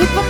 Tout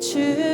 주